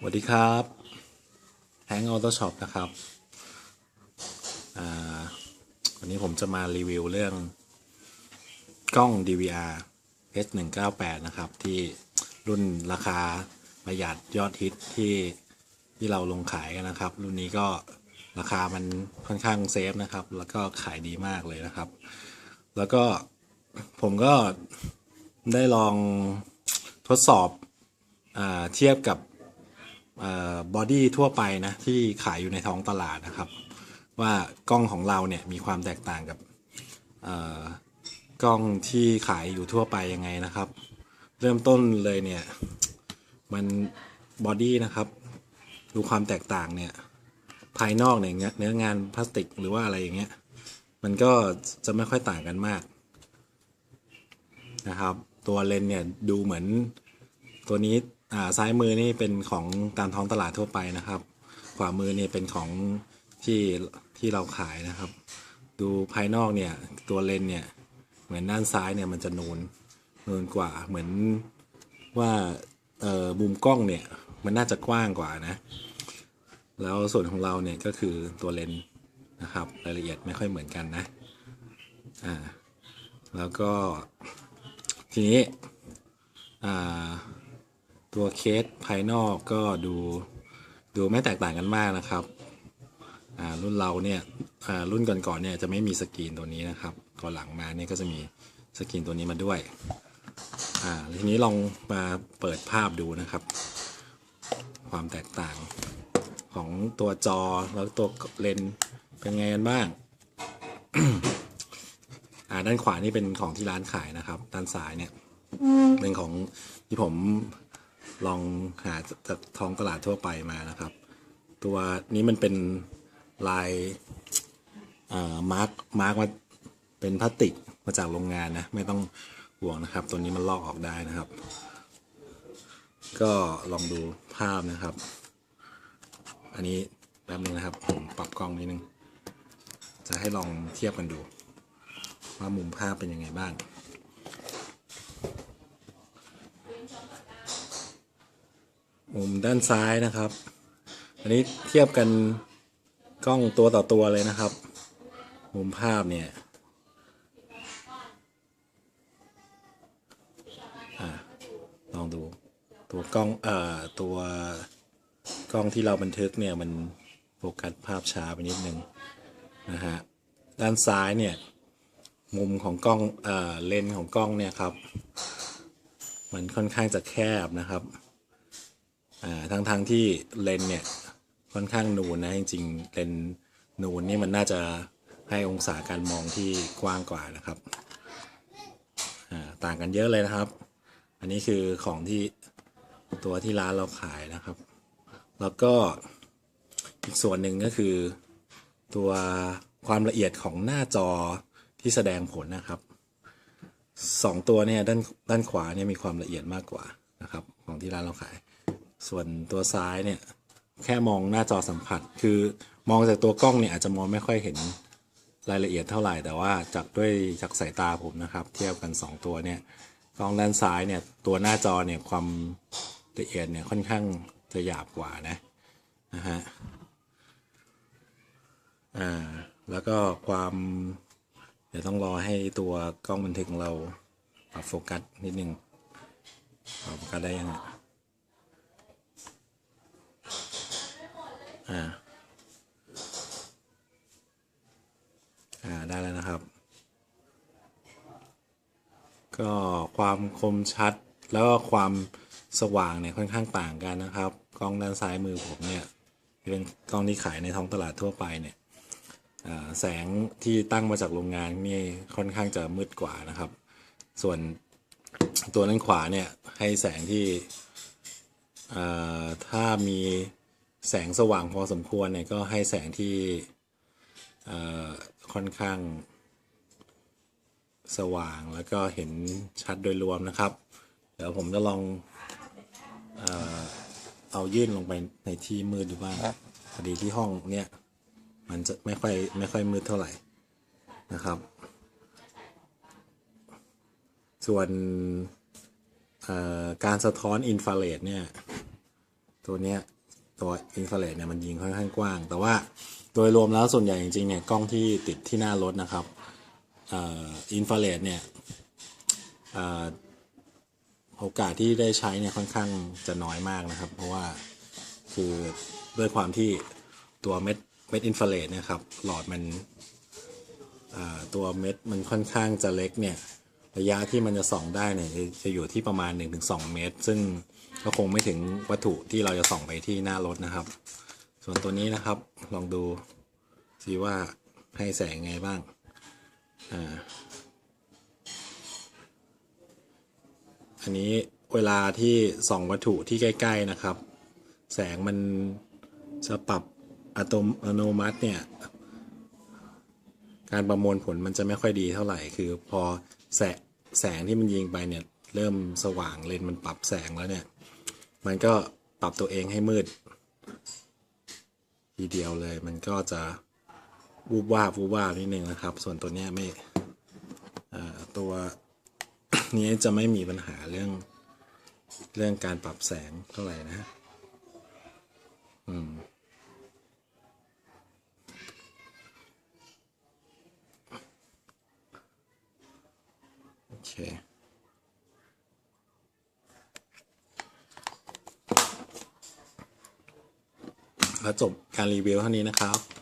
สวัสดีครับแฮงออโต้ช็อปนะครับวันนี้ผมจะมารีวิวเรื่องกล้อง DVR H198 นะครับ ที่รุ่นราคาประหยัดยอดฮิตที่ที่เราลงขายกันนะครับ รุ่นนี้ก็ราคามันค่อนข้างเซฟนะครับ แล้วก็ขายดีมากเลยนะครับ แล้วก็ผมก็ได้ลองทดสอบอาเทียบกับ บอดี้ทั่วไปนะที่ขายอยู่ในท้องตลาดนะครับ ว่ากล้องของเราเนี่ยมีความแตกต่างกับเอ่อกล้องที่ขายอยู่ทั่วไปยังไงนะครับ เริ่มต้นเลยเนี่ย มันบอดี้นะครับ ดูความแตกต่างเนี่ย ภายนอกเนี่ยเนื้องานพลาสติกหรือว่าอะไรอย่างเงี้ย มันก็จะไม่ค่อยต่างกันมากนะครับ ตัวเลนส์เนี่ยดูเหมือนตัวนี้ อ่าซ้ายมือนี่เป็นของตามท้องตลาดทั่วไปนะครับ ขวามือเนี่ยเป็นของที่ที่เราขายนะครับ ดูภายนอกเนี่ยตัวเลนเนี่ยเหมือนด้านซ้ายเนี่ยมันจะนูนนูนกว่าเหมือนว่าเอ่อมุมกล้องเนี่ยมันน่าจะกว้างกว่านะ แล้วส่วนของเราเนี่ยก็คือตัวเลนนะครับรายละเอียดไม่ค่อยเหมือนกันนะอ่าแล้วก็ทีนี้อ่า ตัวเคสภายนอกก็ดูดูไม่แตกต่างกันมากนะครับอ่ารุ่นเราเนี่ยอ่ารุ่นก่อนๆเนี่ยจะไม่มีสกรีนตัวนี้นะครับก่อนหลังมาเนี่ยก็จะมีสกรีนตัวนี้มาด้วยอ่าทีนี้ลองมาเปิดภาพดูนะครับ ความแตกต่างของตัวจอแล้วตัวเลนเป็นไงกันบ้างอ่าด้านขวานี่เป็นของที่ร้านขายนะครับ ด้านซ้ายเนี่ยเป็นของที่ผม ลองหาจากท้องตลาดทั่วไปมานะครับ ตัวนี้มันเป็นลายมาร์กมาร์กมาเป็นพลาสติกมาจากโรงงานนะ ไม่ต้องห่วงนะครับ ตัวนี้มันลอกออกได้นะครับ ก็ลองดูภาพนะครับ อันนี้แป๊บนึงนะครับผมปรับกล้องนิดนึง จะให้ลองเทียบกันดู ว่ามุมภาพเป็นยังไงบ้าง มุมด้านซ้ายนะครับ อันนี้เทียบกันกล้องตัวต่อตัวเลยนะครับ มุมภาพเนี่ยอลองดูตัวกล้องเอ่อตัวกล้องที่เราบันทึกเนี่ยมันโฟกัสภาพช้าไปนิดนึงนะฮะด้านซ้ายเนี่ยมุมของกล้องเอ่อเลนส์ของกล้องเนี่ยครับ มันค่อนข้างจะแคบนะครับ ทั้งทั้งที่เลนเนี่ยค่อนข้างนูนนะจริงๆเลนนูนนี่มันน่าจะให้องศาการมองที่กว้างกว่านะครับอ่าต่างกันเยอะเลยนะครับ อันนี้คือของที่ตัวที่ร้านเราขายนะครับ แล้วก็อีกส่วนหนึ่งก็คือตัวความละเอียดของหน้าจอที่แสดงผลนะครับสองตัวเนี่ยด้านด้านขวาเนี่ยมีความละเอียดมากกว่านะครับ ของที่ร้านเราขาย ส่วนตัวซ้ายเนี่ยแค่มองหน้าจอสัมผัส คือมองจากตัวกล้องเนี่ยอาจจะมองไม่ค่อยเห็นรายละเอียดเท่าไหร่แต่ว่าจากด้วยจากสายตาผมนะครับ เทียบกัน 2 ตัวเนี่ยกล้องด้านซ้ายเนี่ยตัวหน้าจอเนี่ยความละเอียดเนี่ยค่อนข้างจะหยาบกว่านะนะฮะอ่าแล้วก็ความเดี๋ยวต้องรอให้ตัวกล้องบันทึกของเราปรับโฟกัสนิดนึงปรับโฟกัสได้ยังอะ อ่าอ่าได้แล้วนะครับ ก็ความคมชัดแล้วก็ความสว่างเนี่ยค่อนข้างต่างกันนะครับ กล้องด้านซ้ายมือผมเนี่ยเป็นกล้องที่ขายในท้องตลาดทั่วไปเนี่ยแสงที่ตั้งมาจากโรงงานนี่ค่อนข้างจะมืดกว่านะครับ ส่วนตัวด้านขวาเนี่ยให้แสงที่ถ้ามี แสงสว่างพอสมควรเนี่ยก็ให้แสงที่ค่อนข้าง สว่างแล้วก็เห็นชัดโดยรวมนะครับ เดี๋ยวผมจะลองเออเอายื่นลงไปในที่มืดดูบ้างพอดีที่ห้องเนี่ยมันจะไม่ค่อยไม่ค่อยมืดเท่าไหร่นะครับ ส่วนการสะท้อนอินฟราเรดเนี่ย ตัวเนี้ย ตัวอินฟราเรดเนี่ยมันยิงค่อนข้างกว้าง แต่ว่าโดยรวมแล้วส่วนใหญ่จริงๆเนี่ยกล้องที่ติดที่หน้ารถนะครับอินฟราเรดเนี่ยอโอกาสที่ได้ใช้เนี่ยค่อนข้างจะน้อยมากนะครับ เพราะว่าคือด้วยความที่ตัวเม็ดเม็ดอินฟราเรดนี่ยครับหลอดมันตัวเม็ดมันค่อนข้างจะเล็กเนี่ย ระยะที่มันจะส่องได้เนี่ยจะอยู่ที่ประมาณ 1-2 เมตร ซึ่งก็คงไม่ถึงวัตถุที่เราจะส่องไปที่หน้ารถนะครับ ส่วนตัวนี้นะครับลองดูสิว่าให้แสงไงบ้างอ่าอันนี้เวลาที่ส่องวัตถุที่ใกล้ ๆนะครับ แสงมันจะปรับอัตโนมัติเนี่ยการประมวลผลมันจะไม่ค่อยดีเท่าไหร่คือพอแสง แสงที่มันยิงไปเนี่ย เริ่มสว่างเลนมันปรับแสงแล้วเนี่ย มันก็ปรับตัวเองให้มืด ทีเดียวเลยมันก็จะวูบวาบวูบวาบนิดนึงนะครับ ส่วนตัวเนี้ยไม่ตัวนี้จะไม่มีปัญหาเรื่องเรื่องการปรับแสงเท่าไหร่นะ อืม เคแล้วจบการรีวิวเท่านี้นะครับ